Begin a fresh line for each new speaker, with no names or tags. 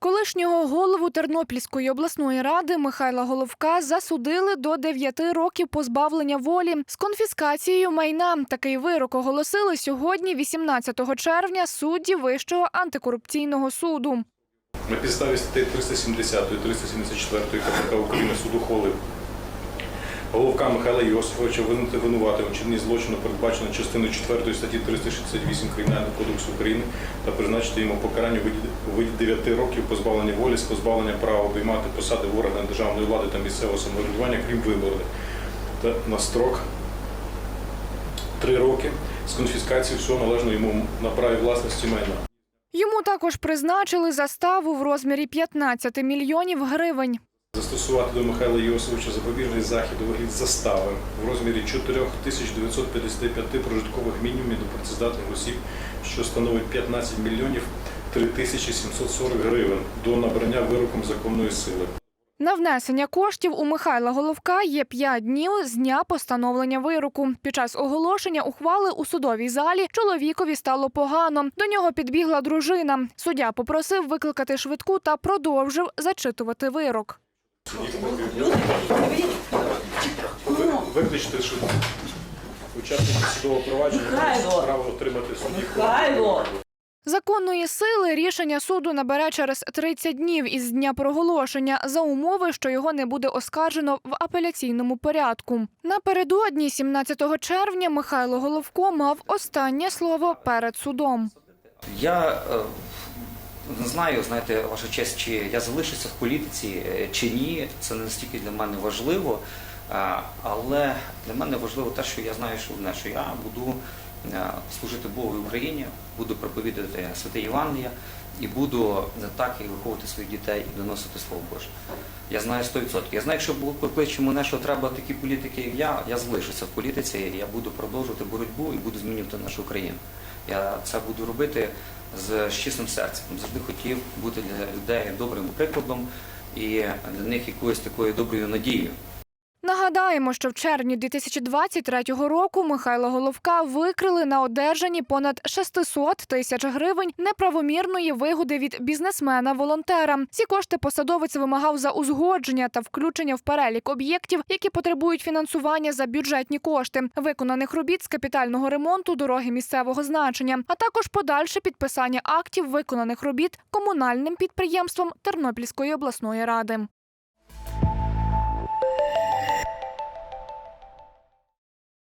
Колишнього голову Тернопільської обласної ради Михайла Головка засудили до 9 років позбавлення волі з конфіскацією майна. Такий вирок оголосили сьогодні, 18 червня, судді Вищого антикорупційного суду.
На підставі статей 370 374 КПК України суд ухвалив Головка Михайла Йосифовича визнати винуватим у чинні злочину, передбачено частиною 4 статті 368 Кримінального кодексу України та призначити йому покарання у виді- 9 років позбавлення волі з позбавлення права обіймати посади в органах державної влади та місцевого самоврядування, крім виборів, та на строк 3 роки з конфіскацією всього належного йому на праві власності майна.
Йому також призначили заставу в розмірі 15 мільйонів гривень.
Застосувати до Михайла Йосовича запобіжний захід у вигляді застави в розмірі 4955 прожиткових мінімумів до працездатних осіб, що становить 15 мільйонів 3740 гривень до набрання вироком законної сили.
На внесення коштів у Михайла Головка є 5 днів з дня постановлення вироку. Під час оголошення ухвали у судовій залі чоловікові стало погано. До нього підбігла дружина. Суддя попросив викликати швидку та продовжив зачитувати вирок.
Ви- Викличте що учасники судового провадження мають право отримати судді.
Михайло!
Законної сили рішення суду набере через 30 днів із дня проголошення за умови, що його не буде оскаржено в апеляційному порядку. Напередодні, 17 червня, Михайло Головко мав останнє слово перед судом.
Я е, не знаю, знаєте, ваша честь, чи я залишуся в політиці е, чи ні. Це не настільки для мене важливо. Е, Але для мене важливо те, що я знаю, що одне, що я буду е, служити Богу і Україні, буду проповідати святе Євангелія і буду так і виховувати своїх дітей і доносити Слово Боже. Я знаю 100%. Я знаю, якщо покличе мене, що треба такі політики, як я, я залишуся в політиці, я буду продовжувати боротьбу і буду змінювати нашу країну. Я це буду робити з чистим серцем. Завжди хотів бути для людей добрим прикладом і для них якоюсь такою доброю надією.
Нагадаємо, що в червні 2023 року Михайла Головка викрили на одержанні понад 600 тисяч гривень неправомірної вигоди від бізнесмена-волонтера. Ці кошти посадовець вимагав за узгодження та включення в перелік об'єктів, які потребують фінансування за бюджетні кошти, виконаних робіт з капітального ремонту дороги місцевого значення, а також подальше підписання актів виконаних робіт комунальним підприємством Тернопільської обласної ради.